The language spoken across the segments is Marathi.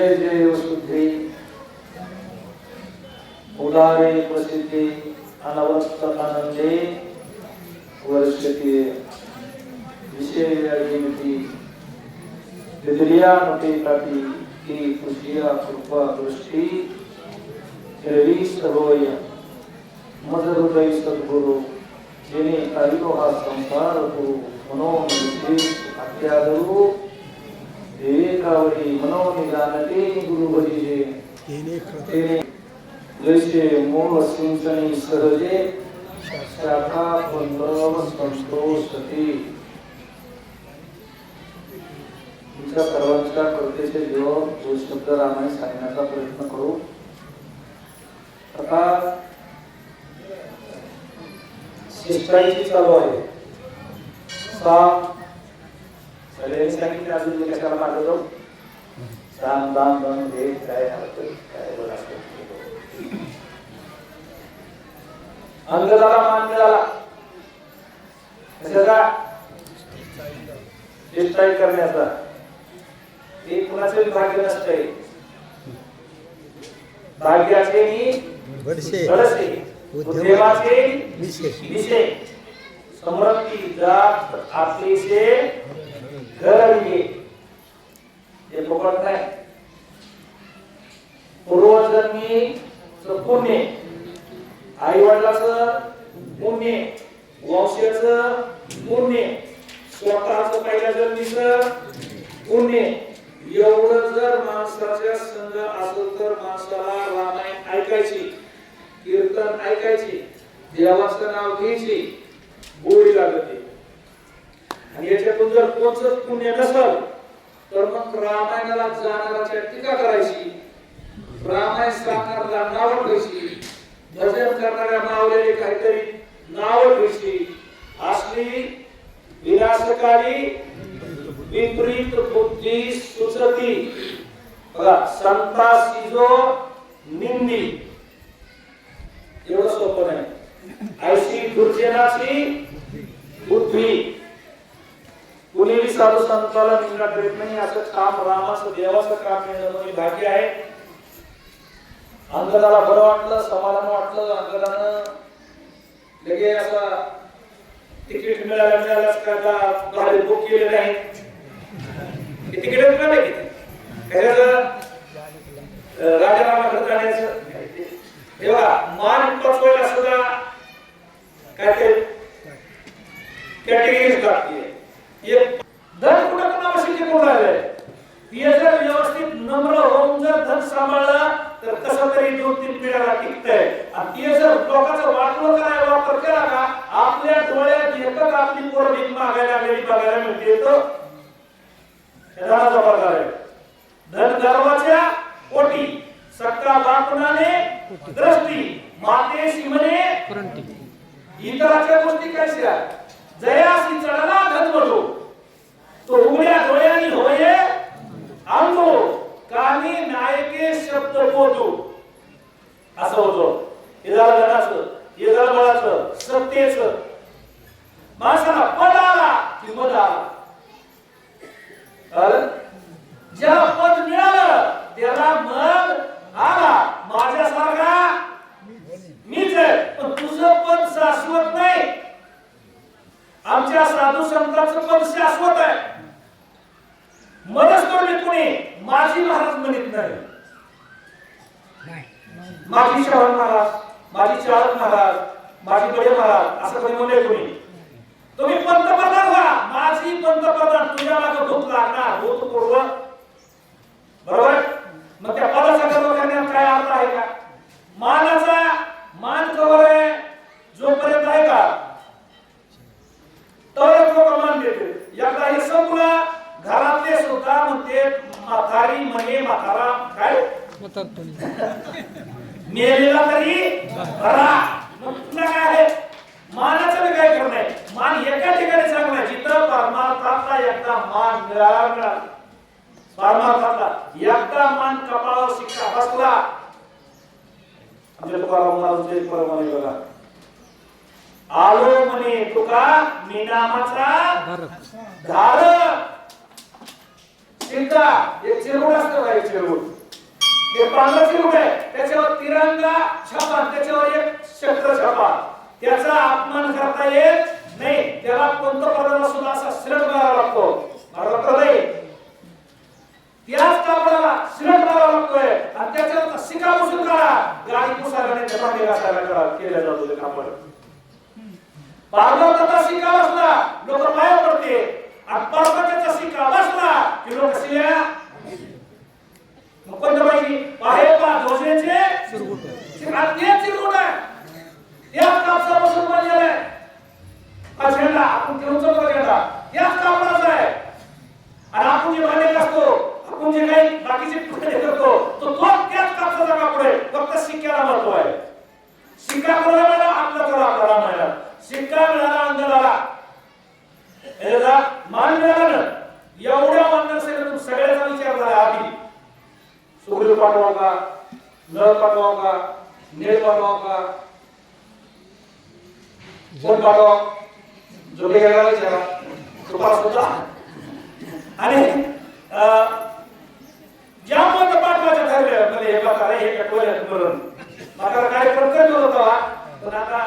जय जय वसुधे। उदारे प्रसिद्धे अनवस्त आनंदे वर्षते विषय जीविती विद्रियामते काटी की तुझिया कृपा दृष्टी। हिरवी सहोय मज हृदय सद्गुरु। जेणे काढिलो हा संसार गुरु मनोनिधे अत्यादरू। विवेकावरी मनोनिदानते गुरु भजिजे तेने जैसे मूळ सिंचनी सहजे शाखा बंधव संतोषती. तुमच्या सर्वांच्या कर्तेचे जीवन जो शब्द रामाने सांगण्याचा प्रयत्न करू. आता शिष्टाईची चालू आहे. साम सगळ्यांनी सांगितलं अजून मी कशाला मागं जाऊ? साम दाम दम हे काय हरकत काय बरं अंगदाला मान मिळाला कशाचा? शिष्टाई करण्याचा. हे कुणाचे भाग्य नसतंय. उद्योगाचे विषय विषय समृद्धी जात आपलीचे घरविये हे फुकट नाही पूर्वजन्मी पुण्य आई वडिलाच पुण्य वंशाचं पुण्य स्वतःच पहिल्या जन्मीच पुण्य एवढं जर माणसाच्या संघ असेल तर माणसाला रामायण ऐकायची कीर्तन ऐकायची देवाचं नाव घ्यायची गोडी लागते. आणि याच्यातून जर कोणच पुण्य नसल तर मग रामायणाला जाणाराच्या टीका करायची. रामायण सांगणाऱ्याला नाव घ्यायची भजन करणाऱ्या मावलेले काहीतरी नाव घ्यायची असली विनाशकारी विपरीत बुद्धी सुचती. बघा संतासी जो निंदी. एवढं सोपं नाही. ऐशी दुर्जनाची बुद्धी. कुणीही साधू संताला निंदा करीत नाही असं काम रामाचं देवाचं काम मिळणं म्हणजे भाग्य आहे. अंगदाला बरं वाटलं समाधान वाटलं अंगदानं लगे असा तिकीट मिळाल्या मिळाल्याच का गाडी बुक केले नाही? तिकीट मिळालं किती राजारामा जाण्याचं तेव्हा मान पचवायला सुद्धा काय कॅटेगरीज लागते एक धन कुठं पण आवश्यक करून राहिले ते जर व्यवस्थित नम्र होऊन जर धन सांभाळलं तर कसं तरी दोन तीन पिढ्याला टिकतंय आणि ते जर लोकांचं वाटलं करायला वापर केला का आपल्या डोळ्यात एकच आपली पोर भीक मागायला लागलेली बघायला मिळते तो धनाचा प्रकार आहे धन गर्वाच्या पोटी सक्का बापणाने दृष्टी मातेशी म्हणे इतराच्या गोष्टी कशा जयासी चढला धनवडो तो उघड्या डोळ्यानी होये कानी नायके शब्द असं हे झालं धनाचं हे झालं बळाचं सत्तेचं माणसाला पद आला की मद आला. पद मिळालं त्याला मग आला माझ्यासारखा मीच आहे पण तुझं पद शाश्वत नाही आमच्या साधू संतांचं पद शाश्वत आहे मदत करू कोणी माझी महाराज म्हणत नाही माझी श्रवण महाराज माझी चाळक महाराज माझी बडे महाराज असं कधी म्हणले कोणी तुम्ही पंतप्रधान व्हा माझी पंतप्रधान तुझ्या मागे भूत लागणार भूतपूर्व बरोबर मग त्या पदाचा गर्व करण्यात काय अर्थ आहे का मानाचा मान कवर आहे जोपर्यंत आहे का तरच लोक मान देते एकदा हे संपलं घरातले सुद्धा म्हणते म्हातारी म्हणे म्हातारा काय मेलेला तरी बरा मग तुला काय आहे मानाचं बी काय करणं आहे मान एका ठिकाणी चांगला जिथं परमार्थातला एकदा मान मिळाला मिळाला. परमार्थातला एकदा मान कपाळावर शिक्षा बसला. म्हणजे आमच्या तुकाराम महाराज एक परमाने बघा. आलो म्हणे तुका मी नामाचा धार चिंता एक चिरगुड असतो का एक चिरगुड. ते पांढरा चिरगुड आहे. त्याच्यावर तिरंगा छापा त्याच्यावर एक चक्र छापा. त्याचा अपमान करता येत नाही त्याला पंतप्रधानाला सुद्धा असा सिरट मारावा लागतो. मारावा लागतो नाही त्याच कापडाला सिरट मारावा लागतोय. आणि त्याच्यावर शिका पुसून काढा गाडी पुसायला नाही तर घासायला करा. केलं जातो ते कापड. पारदर्शकता शिका बसला. लोक माया पडते. आणि पारदर्शकता शिक्का बसला की लोक शिया मग पाहे पा ध्वजेचे आणि ते चिरगुट आहे. त्याच कापसापासून बनलेलं आहे. हा झेंडा आपण घेऊन चलतो झेंडा त्याच कापडाचा आहे. आणि आपण जे भांडे असतो. आपण जे काही बाकीचे तुकडे करतो? तो तो त्याच कापसाचा कापड आहे फक्त शिक्क्याला महत्त्व आहे. शिक्का कोणाला मिळाला? आपला चला आपल्याला मिळाला. शिक्का मिळाला अंगणाला याचा मान मिळाला ना एवढ्या मानण्यासाठी सेनेतून सगळ्याचा विचार झाला आधी. सुग्रीव पाठवा का नळ पाठवा का नेळ पाठवा का कोण पाठवा जोगे गेला विचारा तुम्हाला सुद्धा आणि ज्या मत पाठवायचं ठरलं म्हणजे हे बघा रे, हे कटवलं करून म्हातारा कार्यक्रम करत होता? पण आता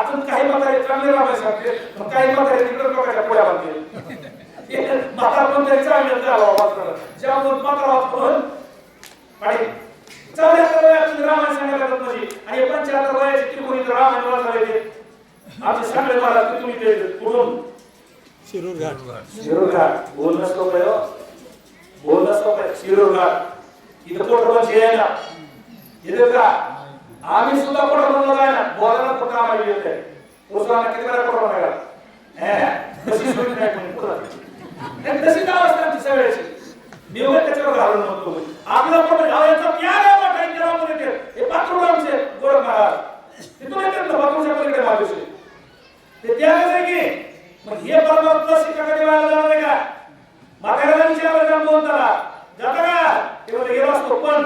अजून काही म्हातारे चांगले राहायचे पण काही म्हातारे तिकडे लोकांच्या पुढ्या बांधले म्हातारा पण तरी चांगले झाला म्हातारा ज्या मत म्हातारा पण आणि चौऱ्याहत्तर वयातून रामायण सांगायला लागत म्हणजे आणि पंच्याहत्तर वयाचे त्रिकोणी रामायण वाचायला येते आमचे सगळे महाराज ते तुम्ही ते कुठून शिरूर घाट शिरूर घाट बोल नसतो काय हो? बोल नसतो काय शिरूर घाट इथं आहे ना येते का? आम्ही सुद्धा आहे ना बोलायला फक्त आम्हाला येते. उस्माना किती वेळा आहे का तशी सोय नाही कोणी. नाही, तशीच अवस्था आमची सगळ्याची. मी उगाच त्याच्यावर घालून म्हणतो आपला पोट गावाचा प्यार आहे मोठा येते हे पात्रोड आमचे गोरख महाराज तिथून येतात ना बापूच्या पलीकडे मागेशी. ते त्यागच आहे की. मग हे परमात्मा शिका कधी व्हायला जाणार आहे का? म्हाताऱ्याला विचारलं जाऊन बोल त्याला. जाता का? ते म्हणजे गेलो असतो पण.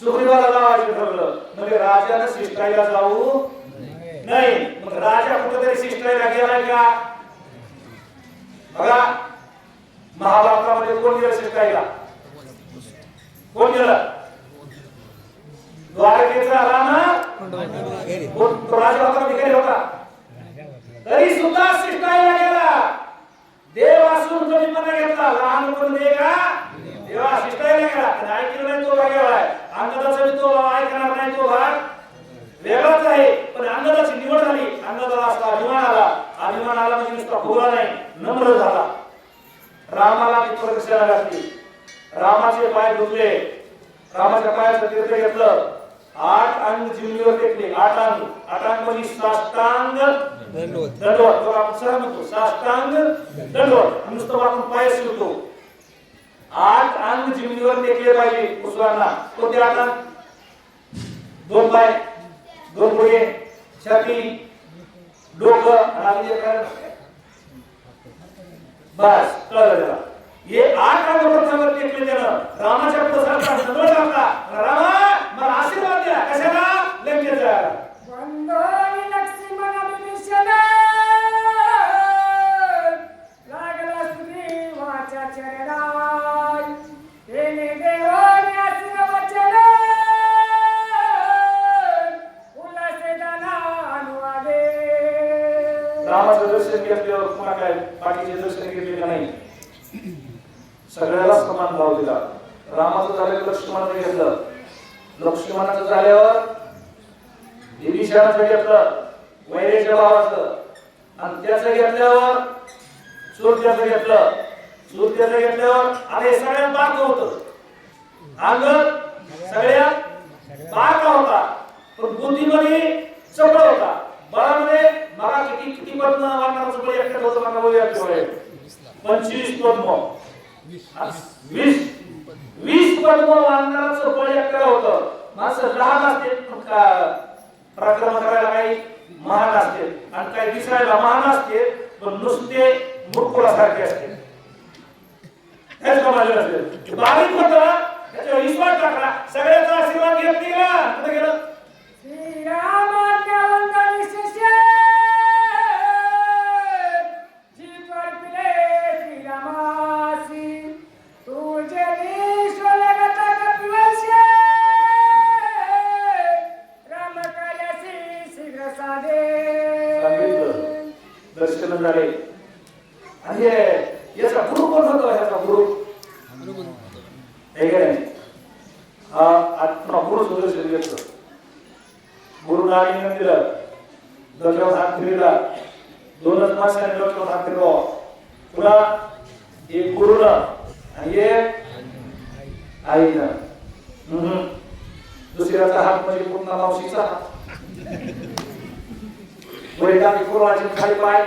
सुग्रीवाला लावायचं ठरलं म्हणजे राजानं शिष्टाईला जाऊ नाही मग राजा कुठेतरी शिष्टाईला गेलाय का? बघा महाभारतामध्ये कोण गेलं शिष्टाईला? कोण गेलं? द्वारकेचा राणा कोण? तो राजा भिकारी होता. तरी सुद्धा शिष्टायला गेला. देव असून तुम्ही मना घेतला. लहान पण दे का? देवा शिष्टायला गेला. ऐकलं नाही तो भाग आहे अंगदाचा मी तो ऐकणार नाही तो भाग वेगळाच आहे. पण अंगदाची निवड झाली. अंगदाला असता अभिमान आला. अभिमान आला म्हणजे नुसता फुगला नाही. नम्र झाला. रामाला ती प्रदक्षिणा घातली. रामाचे पाय धुतले. रामाच्या पायाचं तीर्थ घेतलं. आठ अंग जिमलीवर फेकले. आठ अंग. आठ अंग म्हणजे साष्टांग दंडवत. दंडवत. बघा आपण सरळ म्हणतो. साष्टांग दंडवत. नुसतं आपण पाय शिवतो आठ अंग जिमलीवर टेकले पाहिजे कुसुरांना कोणते आठ अंग? दोन पाय दोन पुढे छाती डोकं. आणि बस. कळलं हे आठ अंग प्रथमवर टेकले त्यानं. रामाच्या पुढे सरकार दंडवत टाकला रामा मला आशीर्वाद द्या. कशाला? लंकेत लक्ष्मणाचं झाल्यावर विभीषणाचं घेतलं वैरेच्या भावाचं. आणि त्याचं घेतल्यावर सूर्याचं घेतलं. सूर्याचं घेतल्यावर आणि सगळ्यात बारक होत. अंग सगळ्यात बारका होता. पण बुद्धीमध्ये चपळ होता. बळामध्ये मला किती किती पद्म वाटणारचं चपळ एकट्यात होतं मला बळी पंचवीस पद्म वीस वीस पद्म वाढणारचं माणसं लहान असते पण पराक्रम करायला काही महान असते आणि काही दिसायला महान असते पण नुसते मुरकुळासारखे असते हेच कमाल असते बारीक होत त्याच्यावर विश्वास टाकला सगळ्याचा आशीर्वाद घेत नाही गेला कुठे गेलं? श्रीरामाच्या डोक्यावर दोनच माणसाने डोक्यावर पुन्हा एक गुरुनं आणि एक आईनं दुसऱ्याचा हात म्हणजे पूर्ण मावशीचा हात. वर कोरोनाची खाली पाय.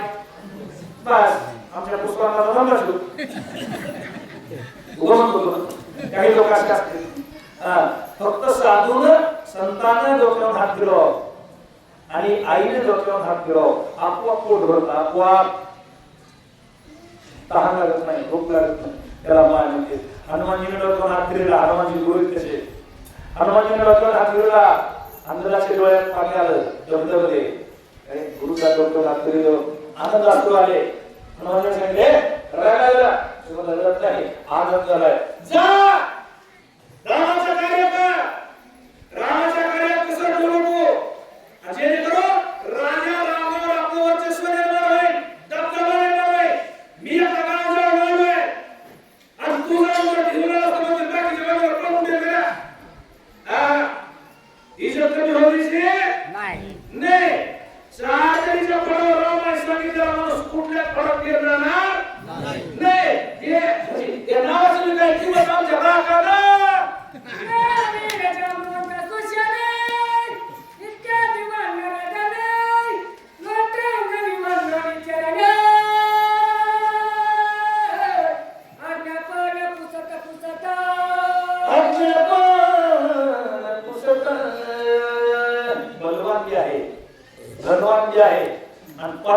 बस. आमच्या पुस्तकाला नंबर असतो उभं म्हणतो काही लोक असतात हा, फक्त साधून संतानं डोक्यावर हात आणि आईने डोक्यावर हात फिरव. आपोआप पोट भरत आपोआप तहान लागत नाही भूक लागत नाही. त्याला माय म्हणते हनुमानजीने डोक्यावर हात फिरला हनुमानजी गुरु आहेत? तसे हनुमानजीने डोक्यावर हात फिरला अंधराच्या डोळ्यात पाणी आलं दबदबले अरे गुरुचा डोक्यावर हात फिरलो आनंद असतो आले. हनुमानजी सांगितले रागायला तुम्हाला रडत नाही. आनंद झालाय. जा!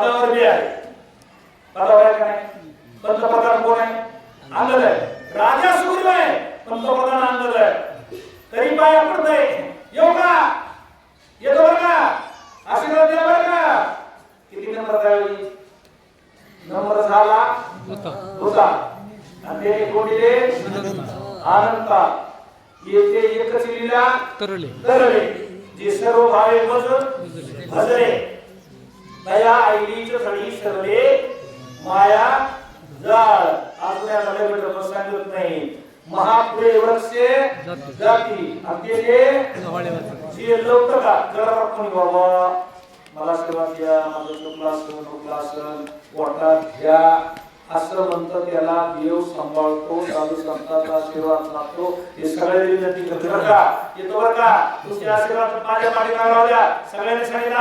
पदावर बी आहे. पदावर आहे का नाही? पंतप्रधान कोण आहे? अंगद आहे. राजा सुग्रीव आहे. पंतप्रधान अंगद आहे. तरी पाय पडत आहे येऊ का? येतो बरं का? आशीर्वाद द्या बरं का? किती नंबर त्यावेळी नंबर झाला? होता. आणि ते कोणीले अनंता. येथे एकच लिहिला तरले. तरले. जे सर्व भावे मज भजले दया ऐलीच सडी ठरले माया जाळ. आपल्याला लय बेटा प्रसंगत नाही. महापुरे वृक्ष जाती. आणि ते जे जे का जरा कोणी बाबा. मला सेवा द्या माझं चुकला असन चुकला असन पोटात घ्या. असं म्हणतं त्याला देव सांभाळतो साधू संतांचा आशीर्वाद लागतो हे सगळे विनंती करतो बरं का? येतो बरं का? तुमच्या आशीर्वाद माझ्या पाठी राहू द्या. सगळ्यांनी सांगितलं